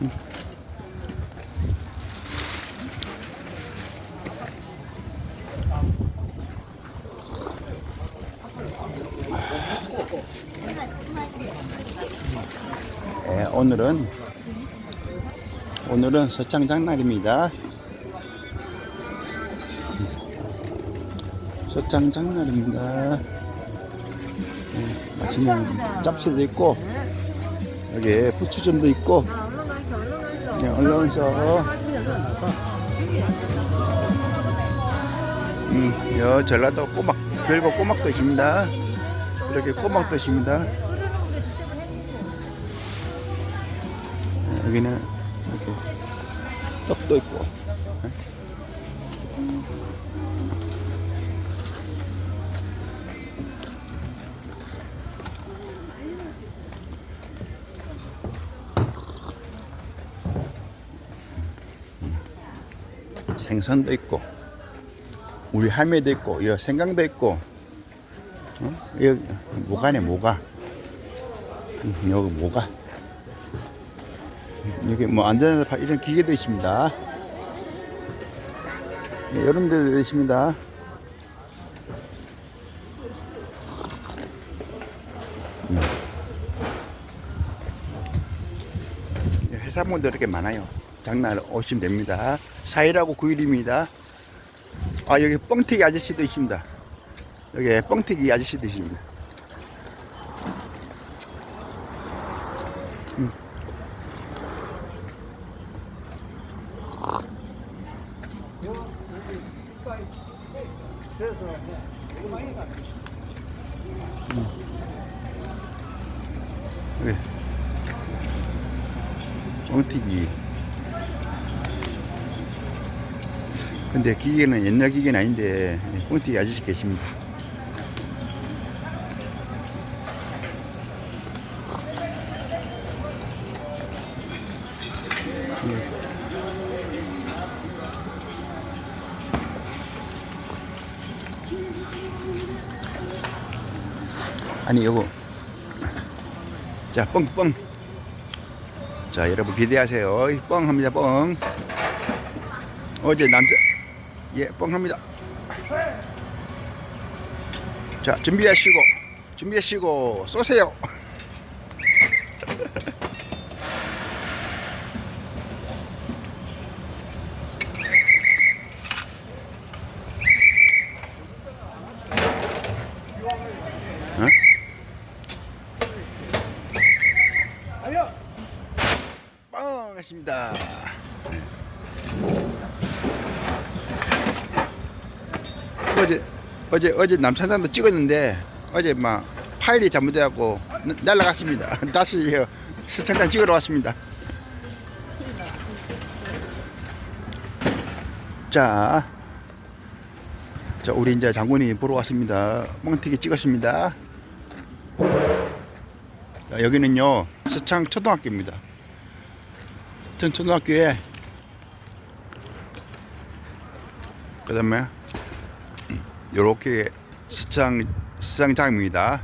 네, 오늘은 오늘은 서창장 날입니다. 서창장 날입니다. 네, 맛있는 짭새도 있고 여기 부추전도 있고 네, 얼른서 음, 여 전라도 꼬막 별거 꼬막도 있습니다. 이렇게 꼬막도 있습니다. 여기는 이렇게 떡도 있고 생선도 있고 우리 할매도 있고 여 생강도 있고 어? 여기 모가네 모가 음, 여기 모가 여기 뭐 안전한 파- 이런 기계도 있습니다. 예, 이런 데도 있습니다. 음. 예, 해산물도 이렇게 많아요. 장날 오시면 됩니다. 4일하고 9일입니다. 아, 여기 뻥튀기 아저씨도 있습니다. 여기 뻥튀기 아저씨도 있습니다. 뻥튀기. 근데 기계는 옛날 기계는 아닌데 뻥튀기 아저씨 계십니다. 아니 요거 자 뻥뻥. 자 여러분 기대하세요. 이뻥 합니다 뻥. 어제 남자 예 뻥 합니다. 자 준비하시고 준비하시고 쏘세요. 어? 뻥 하십니다 어제 어제 어제 남산산도 찍었는데 어제 막 파일이 잘못돼갖고 나- 날라갔습니다. 다시 어, 수천장 찍으러 왔습니다. 자, 자 우리 이제 장군이 보러 왔습니다. 멍튀기 찍었습니다. 자, 여기는요 서창 초등학교입니다. 서창 초등학교에 그다음에 요렇게 수장 수장장입니다.